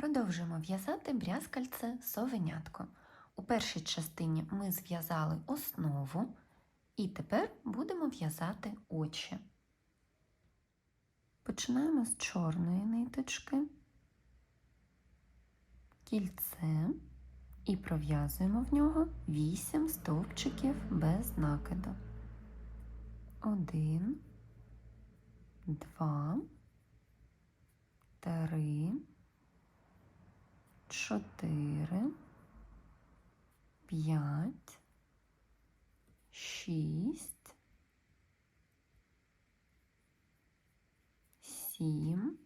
Продовжуємо в'язати брязкальце совенятко. У першій частині ми зв'язали основу і тепер будемо в'язати очі. Починаємо з чорної ниточки, кільце і пров'язуємо в нього 8 стовпчиків без накиду. Один, два, три, чотири, п'ять, шість, сім.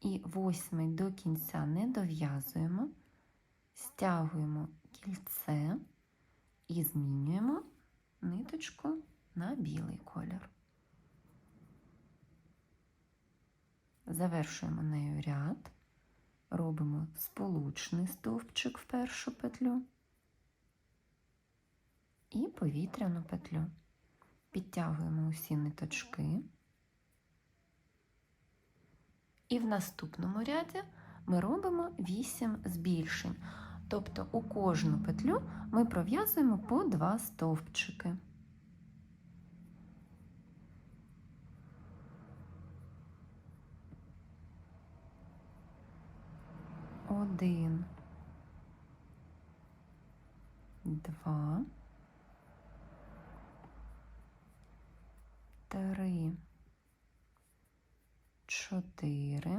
І восьмий до кінця не дов'язуємо, стягуємо кільце і змінюємо ниточку на білий колір. Завершуємо нею ряд, робимо сполучний стовпчик в першу петлю і повітряну петлю. Підтягуємо усі ниточки. І в наступному ряді ми робимо 8 збільшень. Тобто у кожну петлю ми пров'язуємо по 2 стовпчики. Один, два, три, чотири.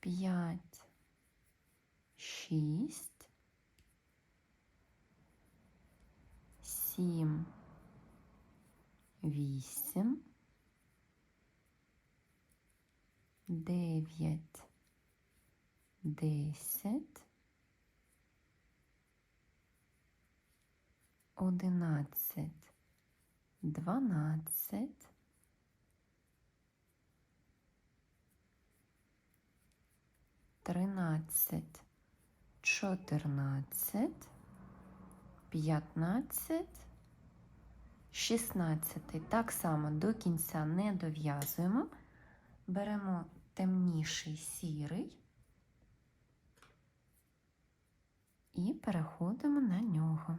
П'ять, шість, сім, вісім, дев'ять, десять, одинадцять, дванадцять, тринадцять, чотирнадцять, п'ятнадцять, шістнадцятий. Так само до кінця не дов'язуємо. Беремо темніший сірий і переходимо на нього.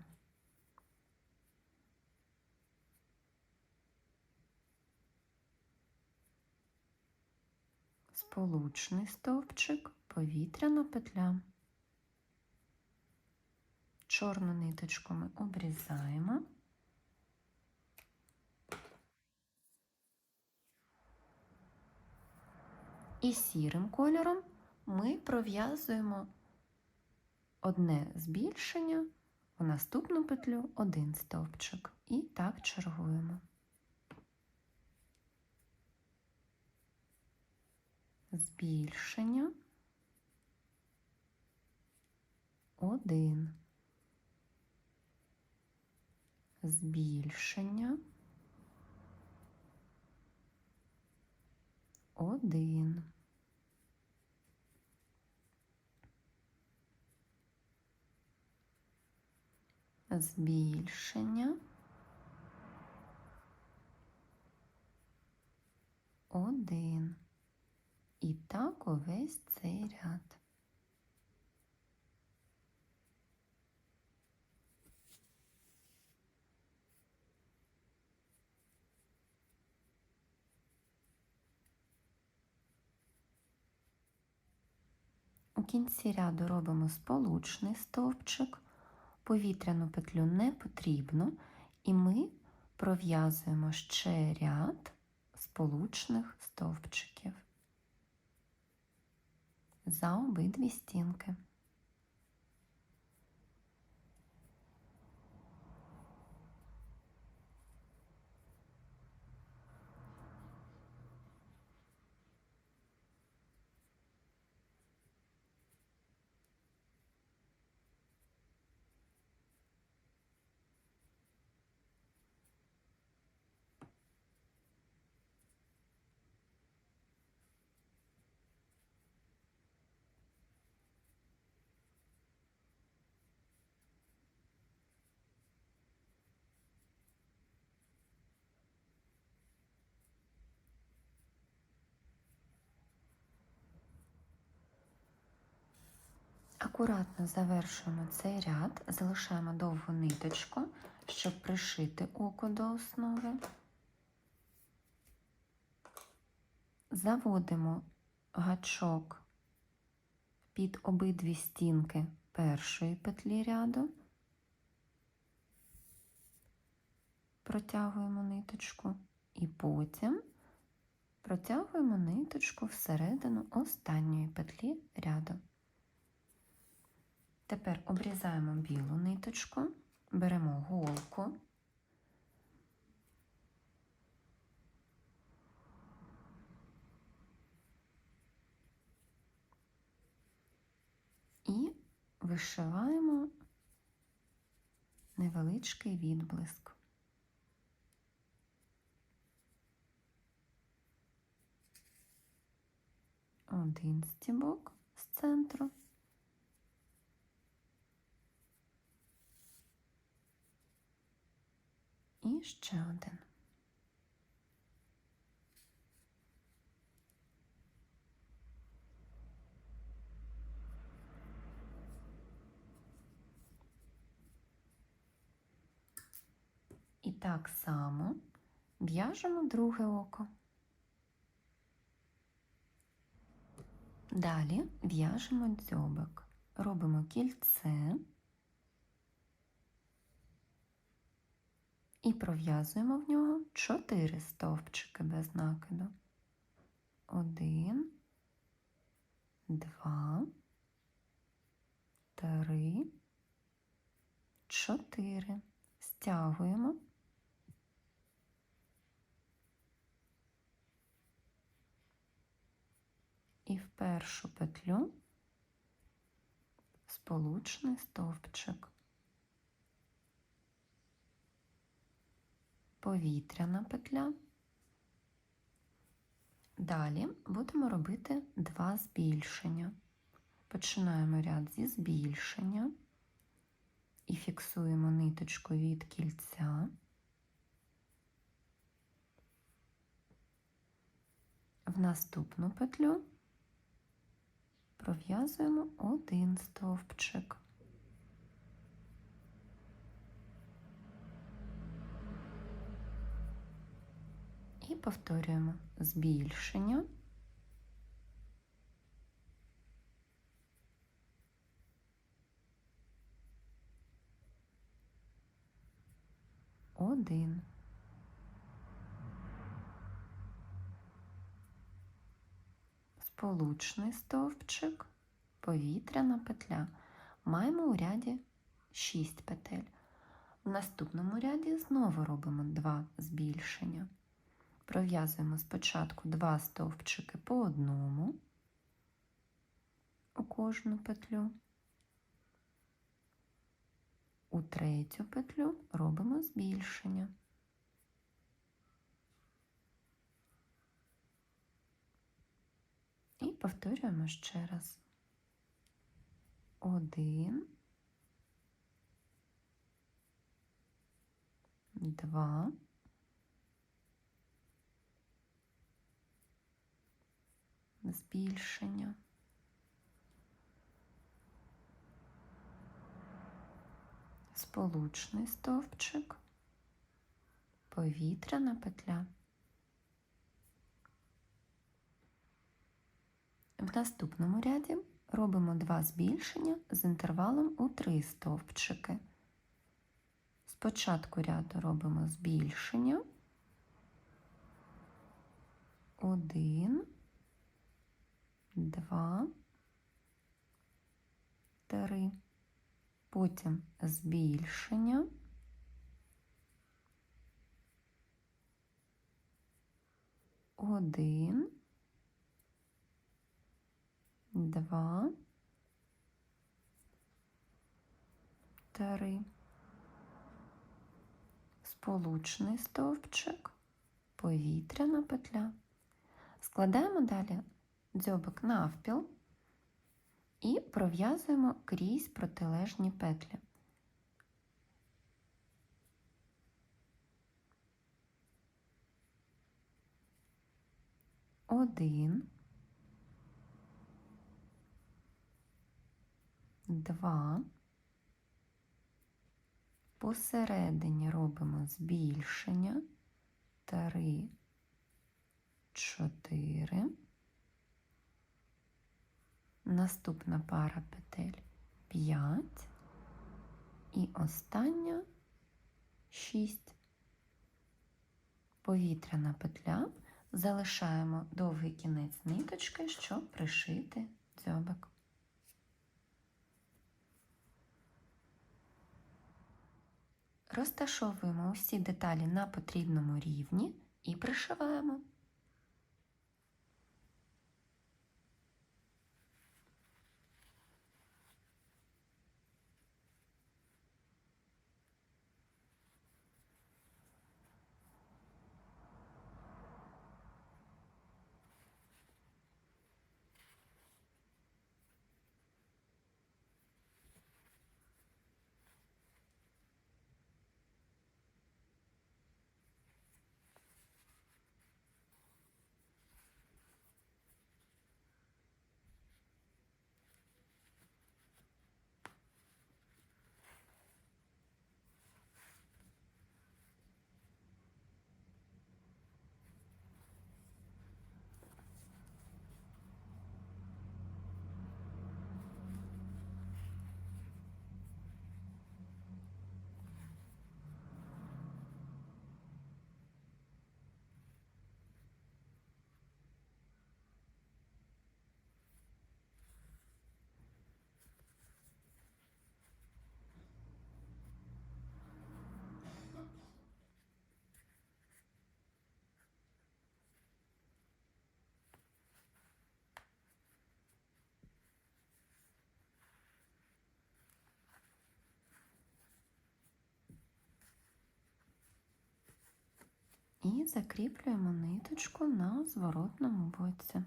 Сполучний стовпчик, повітряна петля. Чорну ниточку ми обрізаємо. І сірим кольором ми пров'язуємо одне збільшення, у наступну петлю один стовпчик. І так чергуємо. Збільшення. Один. Збільшення. Один. Збільшення. Один. І так увесь цей ряд. У кінці ряду робимо сполучний стовпчик, повітряну петлю не потрібно, і ми пров'язуємо ще ряд сполучних стовпчиків за обидві стінки. Акуратно завершуємо цей ряд, залишаємо довгу ниточку, щоб пришити око до основи. Заводимо гачок під обидві стінки першої петлі ряду, протягуємо ниточку і потім протягуємо ниточку всередину останньої петлі ряду. Тепер обрізаємо білу ниточку, беремо голку. І вишиваємо невеличкий відблиск. Один стібок з центру. Ще один. І так само в'яжемо друге око. Далі в'яжемо дзьобик, робимо кільце і пров'язуємо в нього 4 стовпчики без накиду. Один, два, три, чотири. Стягуємо. І в першу петлю сполучний стовпчик. Повітряна петля. Далі будемо робити два збільшення. Починаємо ряд зі збільшення і фіксуємо ниточку від кільця. В наступну петлю пров'язуємо один стовпчик. І повторюємо збільшення. Один. Сполучний стовпчик, повітряна петля. Маємо у ряді 6 петель. В наступному ряді знову робимо два збільшення. Пров'язуємо спочатку два стовпчики по одному у кожну петлю. У третю петлю робимо збільшення. І повторюємо ще раз. Один, два, збільшення. Сполучний стовпчик, повітряна петля. В наступному ряді робимо два збільшення з інтервалом у три стовпчики. Спочатку ряду робимо збільшення. Один, два, три. Потім збільшення. Один, два, три. Сполучний стовпчик, повітряна петля. Складаємо далі дзьобик навпіл і пров'язуємо крізь протилежні петлі. Один, 2. Посередині робимо збільшення 3, 4. Наступна пара петель 5 і остання 6. Повітряна петля. Залишаємо довгий кінець ниточки, щоб пришити дзьобик. Розташовуємо усі деталі на потрібному рівні і пришиваємо. І закріплюємо ниточку на зворотному боці.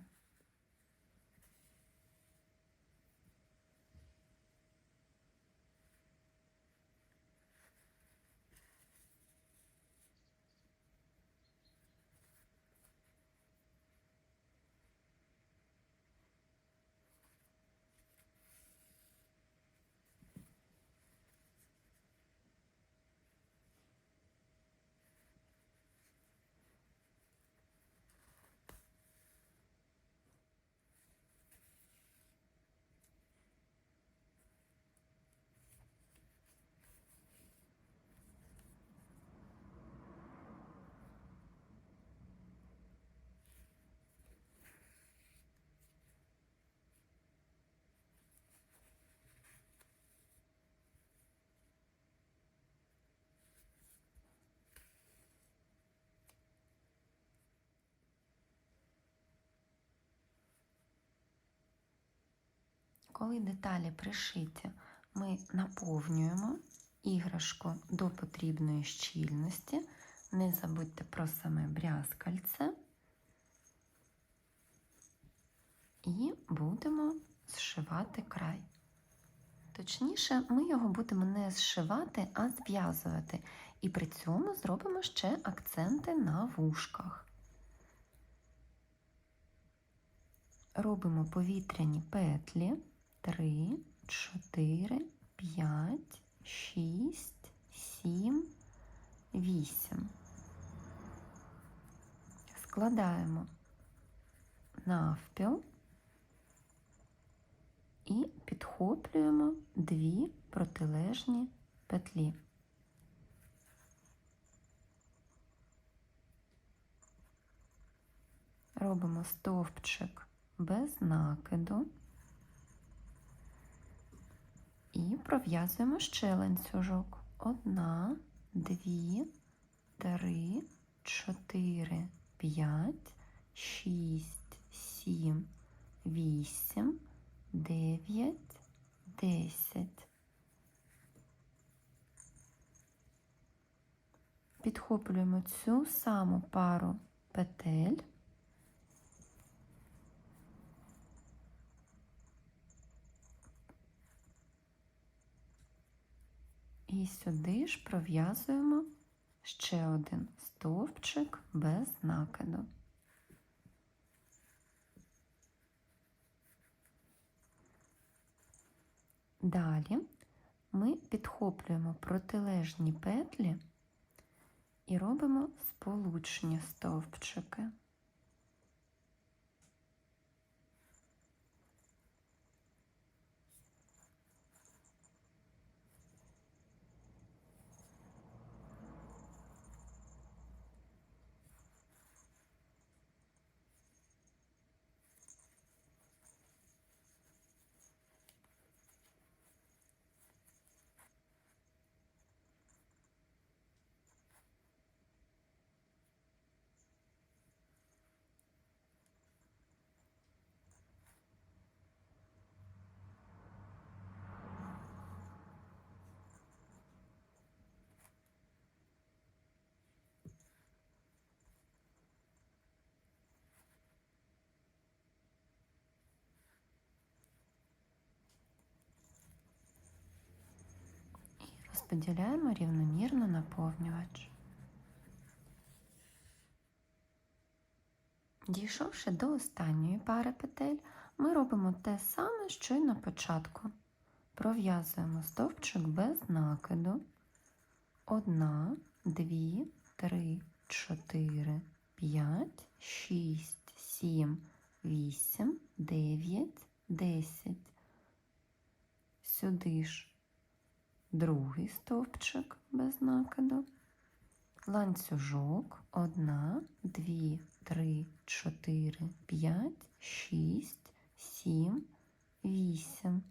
Коли деталі пришиті, ми наповнюємо іграшку до потрібної щільності. Не забудьте про саме брязкальце. І будемо зшивати край. Точніше, ми його будемо не зшивати, а зв'язувати. І при цьому зробимо ще акценти на вушках. Робимо повітряні петлі. 3, 4, 5, 6, 7, 8. Складаємо навпіл і підхоплюємо дві протилежні петлі. Робимо стовпчик без накиду. І пров'язуємо ще ланцюжок. Одна, дві, три, чотири, п'ять, шість, сім, вісім, дев'ять, десять. Підхоплюємо цю саму пару петель. І сюди ж пров'язуємо ще один стовпчик без накиду. Далі ми підхоплюємо протилежні петлі і робимо сполучні стовпчики. Розподіляємо рівномірно наповнювач. Дійшовши до останньої пари петель, ми робимо те саме, що й на початку. Пров'язуємо стовпчик без накиду. Одна, дві, три, чотири, п'ять, шість, сім, вісім, дев'ять, десять. Сюди ж другий стовпчик без накиду, ланцюжок, одна, дві, три, чотири, п'ять, шість, сім, вісім.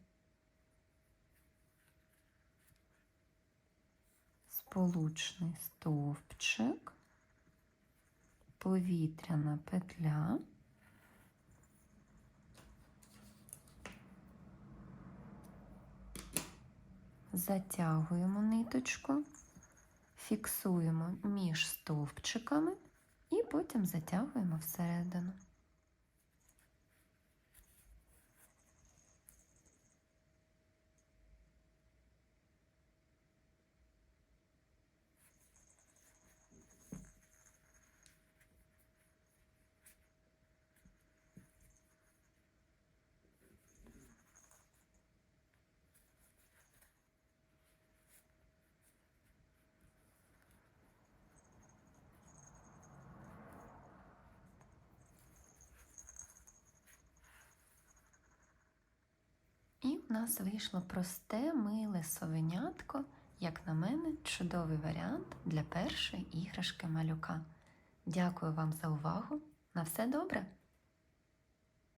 Сполучний стовпчик, повітряна петля. Затягуємо ниточку, фіксуємо між стовпчиками і потім затягуємо всередину. В нас вийшло просте, миле совенятко, як на мене, чудовий варіант для першої іграшки малюка. Дякую вам за увагу. На все добре!